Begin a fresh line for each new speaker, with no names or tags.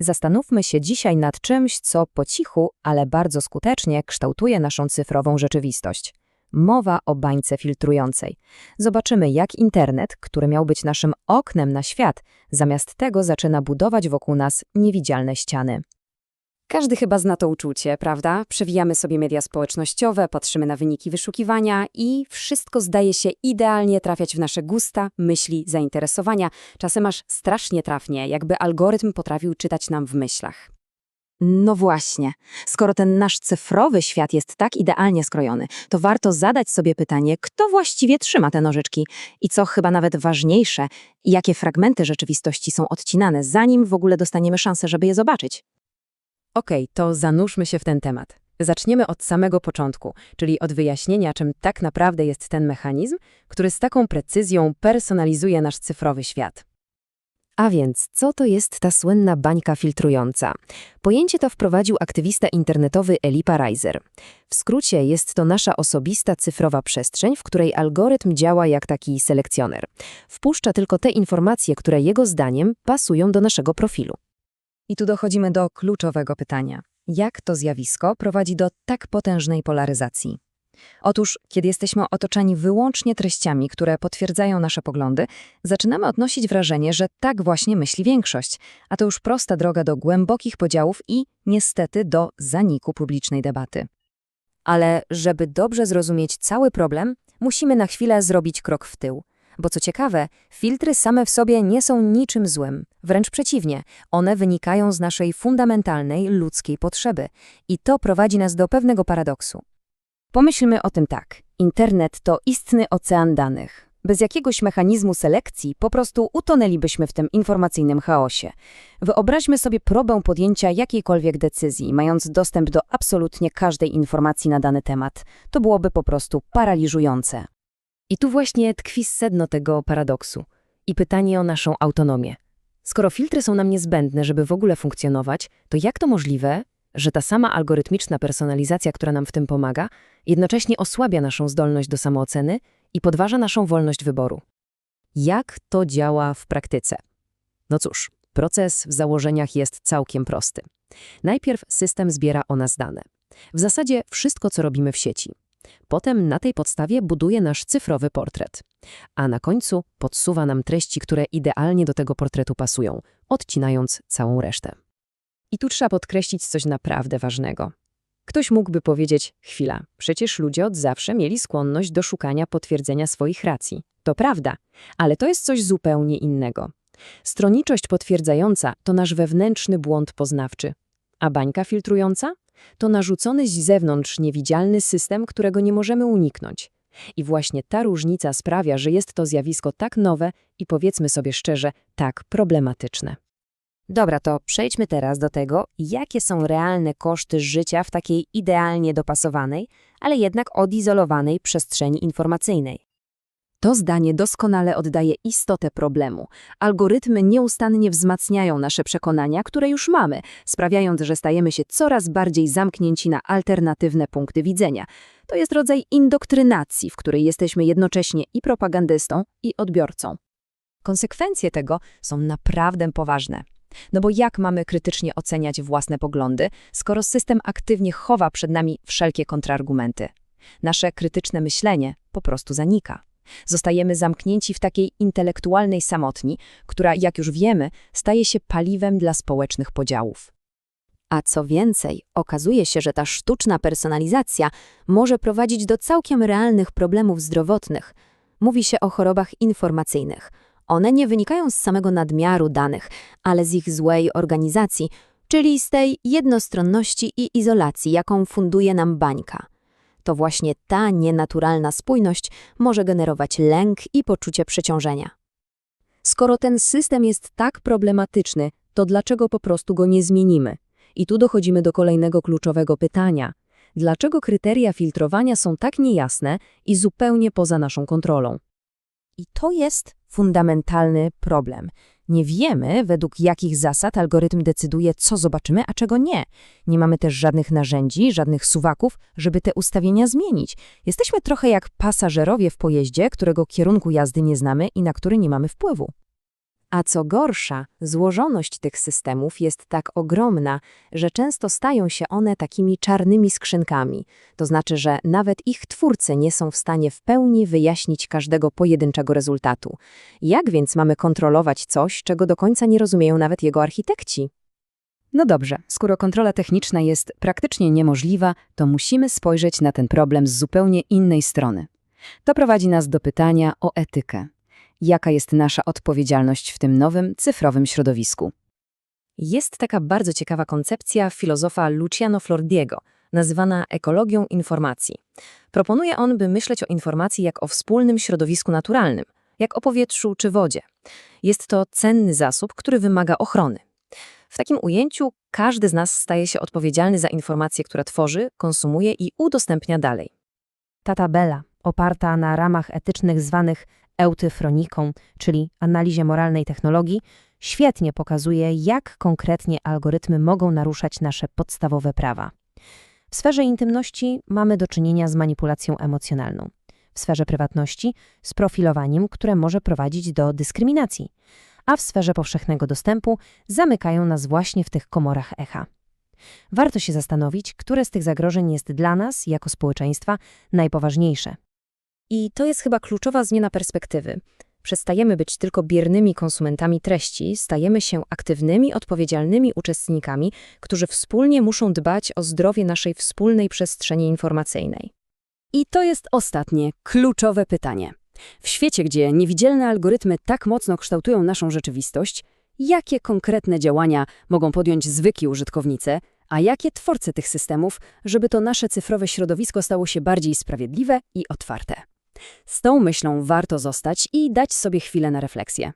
Zastanówmy się dzisiaj nad czymś, co po cichu, ale bardzo skutecznie kształtuje naszą cyfrową rzeczywistość. Mowa o bańce filtrującej. Zobaczymy, jak internet, który miał być naszym oknem na świat, zamiast tego zaczyna budować wokół nas niewidzialne ściany.
Każdy chyba zna to uczucie, prawda? Przewijamy sobie media społecznościowe, patrzymy na wyniki wyszukiwania i wszystko zdaje się idealnie trafiać w nasze gusta, myśli, zainteresowania. Czasem aż strasznie trafnie, jakby algorytm potrafił czytać nam w myślach.
No właśnie, skoro ten nasz cyfrowy świat jest tak idealnie skrojony, to warto zadać sobie pytanie, kto właściwie trzyma te nożyczki i co chyba nawet ważniejsze, jakie fragmenty rzeczywistości są odcinane, zanim w ogóle dostaniemy szansę, żeby je zobaczyć.
Okej, to zanurzmy się w ten temat. Zaczniemy od samego początku, czyli od wyjaśnienia, czym tak naprawdę jest ten mechanizm, który z taką precyzją personalizuje nasz cyfrowy świat. A więc, co to jest ta słynna bańka filtrująca? Pojęcie to wprowadził aktywista internetowy Elipa Reiser. W skrócie jest to nasza osobista cyfrowa przestrzeń, w której algorytm działa jak taki selekcjoner. Wpuszcza tylko te informacje, które jego zdaniem pasują do naszego profilu. I tu dochodzimy do kluczowego pytania. Jak to zjawisko prowadzi do tak potężnej polaryzacji? Otóż, kiedy jesteśmy otoczeni wyłącznie treściami, które potwierdzają nasze poglądy, zaczynamy odnosić wrażenie, że tak właśnie myśli większość, a to już prosta droga do głębokich podziałów i, niestety, do zaniku publicznej debaty. Ale żeby dobrze zrozumieć cały problem, musimy na chwilę zrobić krok w tył. Bo co ciekawe, filtry same w sobie nie są niczym złym. Wręcz przeciwnie, one wynikają z naszej fundamentalnej ludzkiej potrzeby. I to prowadzi nas do pewnego paradoksu. Pomyślmy o tym tak. Internet to istny ocean danych. Bez jakiegoś mechanizmu selekcji po prostu utonęlibyśmy w tym informacyjnym chaosie. Wyobraźmy sobie próbę podjęcia jakiejkolwiek decyzji, mając dostęp do absolutnie każdej informacji na dany temat. To byłoby po prostu paraliżujące. I tu właśnie tkwi sedno tego paradoksu i pytanie o naszą autonomię. Skoro filtry są nam niezbędne, żeby w ogóle funkcjonować, to jak to możliwe, że ta sama algorytmiczna personalizacja, która nam w tym pomaga, jednocześnie osłabia naszą zdolność do samooceny i podważa naszą wolność wyboru? Jak to działa w praktyce? No cóż, proces w założeniach jest całkiem prosty. Najpierw system zbiera o nas dane. W zasadzie wszystko, co robimy w sieci. Potem na tej podstawie buduje nasz cyfrowy portret. A na końcu podsuwa nam treści, które idealnie do tego portretu pasują, odcinając całą resztę. I tu trzeba podkreślić coś naprawdę ważnego. Ktoś mógłby powiedzieć, chwila, przecież ludzie od zawsze mieli skłonność do szukania potwierdzenia swoich racji. To prawda, ale to jest coś zupełnie innego. Stronniczość potwierdzająca to nasz wewnętrzny błąd poznawczy. A bańka filtrująca? To narzucony z zewnątrz niewidzialny system, którego nie możemy uniknąć. I właśnie ta różnica sprawia, że jest to zjawisko tak nowe i powiedzmy sobie szczerze, tak problematyczne. Dobra, to przejdźmy teraz do tego, jakie są realne koszty życia w takiej idealnie dopasowanej, ale jednak odizolowanej przestrzeni informacyjnej. To zdanie doskonale oddaje istotę problemu. Algorytmy nieustannie wzmacniają nasze przekonania, które już mamy, sprawiając, że stajemy się coraz bardziej zamknięci na alternatywne punkty widzenia. To jest rodzaj indoktrynacji, w której jesteśmy jednocześnie i propagandystą, i odbiorcą. Konsekwencje tego są naprawdę poważne. No bo jak mamy krytycznie oceniać własne poglądy, skoro system aktywnie chowa przed nami wszelkie kontrargumenty? Nasze krytyczne myślenie po prostu zanika. Zostajemy zamknięci w takiej intelektualnej samotni, która, jak już wiemy, staje się paliwem dla społecznych podziałów. A co więcej, okazuje się, że ta sztuczna personalizacja może prowadzić do całkiem realnych problemów zdrowotnych. Mówi się o chorobach informacyjnych. One nie wynikają z samego nadmiaru danych, ale z ich złej organizacji, czyli z tej jednostronności i izolacji, jaką funduje nam bańka to właśnie ta nienaturalna spójność może generować lęk i poczucie przeciążenia. Skoro ten system jest tak problematyczny, to dlaczego po prostu go nie zmienimy? I tu dochodzimy do kolejnego kluczowego pytania. Dlaczego kryteria filtrowania są tak niejasne i zupełnie poza naszą kontrolą? I to jest fundamentalny problem. Nie wiemy, według jakich zasad algorytm decyduje, co zobaczymy, a czego nie. Nie mamy też żadnych narzędzi, żadnych suwaków, żeby te ustawienia zmienić. Jesteśmy trochę jak pasażerowie w pojeździe, którego kierunku jazdy nie znamy i na który nie mamy wpływu. A co gorsza, złożoność tych systemów jest tak ogromna, że często stają się one takimi czarnymi skrzynkami. To znaczy, że nawet ich twórcy nie są w stanie w pełni wyjaśnić każdego pojedynczego rezultatu. Jak więc mamy kontrolować coś, czego do końca nie rozumieją nawet jego architekci?
No dobrze, skoro kontrola techniczna jest praktycznie niemożliwa, to musimy spojrzeć na ten problem z zupełnie innej strony. To prowadzi nas do pytania o etykę. Jaka jest nasza odpowiedzialność w tym nowym, cyfrowym środowisku?
Jest taka bardzo ciekawa koncepcja filozofa Luciano Flordiego, nazywana ekologią informacji. Proponuje on, by myśleć o informacji jak o wspólnym środowisku naturalnym, jak o powietrzu czy wodzie. Jest to cenny zasób, który wymaga ochrony. W takim ujęciu każdy z nas staje się odpowiedzialny za informację, która tworzy, konsumuje i udostępnia dalej.
Ta tabela, oparta na ramach etycznych zwanych eutyfroniką, czyli analizie moralnej technologii, świetnie pokazuje, jak konkretnie algorytmy mogą naruszać nasze podstawowe prawa. W sferze intymności mamy do czynienia z manipulacją emocjonalną. W sferze prywatności z profilowaniem, które może prowadzić do dyskryminacji. A w sferze powszechnego dostępu zamykają nas właśnie w tych komorach echa. Warto się zastanowić, które z tych zagrożeń jest dla nas, jako społeczeństwa, najpoważniejsze.
I to jest chyba kluczowa zmiana perspektywy. Przestajemy być tylko biernymi konsumentami treści, stajemy się aktywnymi, odpowiedzialnymi uczestnikami, którzy wspólnie muszą dbać o zdrowie naszej wspólnej przestrzeni informacyjnej.
I to jest ostatnie, kluczowe pytanie. W świecie, gdzie niewidzialne algorytmy tak mocno kształtują naszą rzeczywistość, jakie konkretne działania mogą podjąć zwykli użytkownicy, a jakie twórcy tych systemów, żeby to nasze cyfrowe środowisko stało się bardziej sprawiedliwe i otwarte? Z tą myślą warto zostać i dać sobie chwilę na refleksję.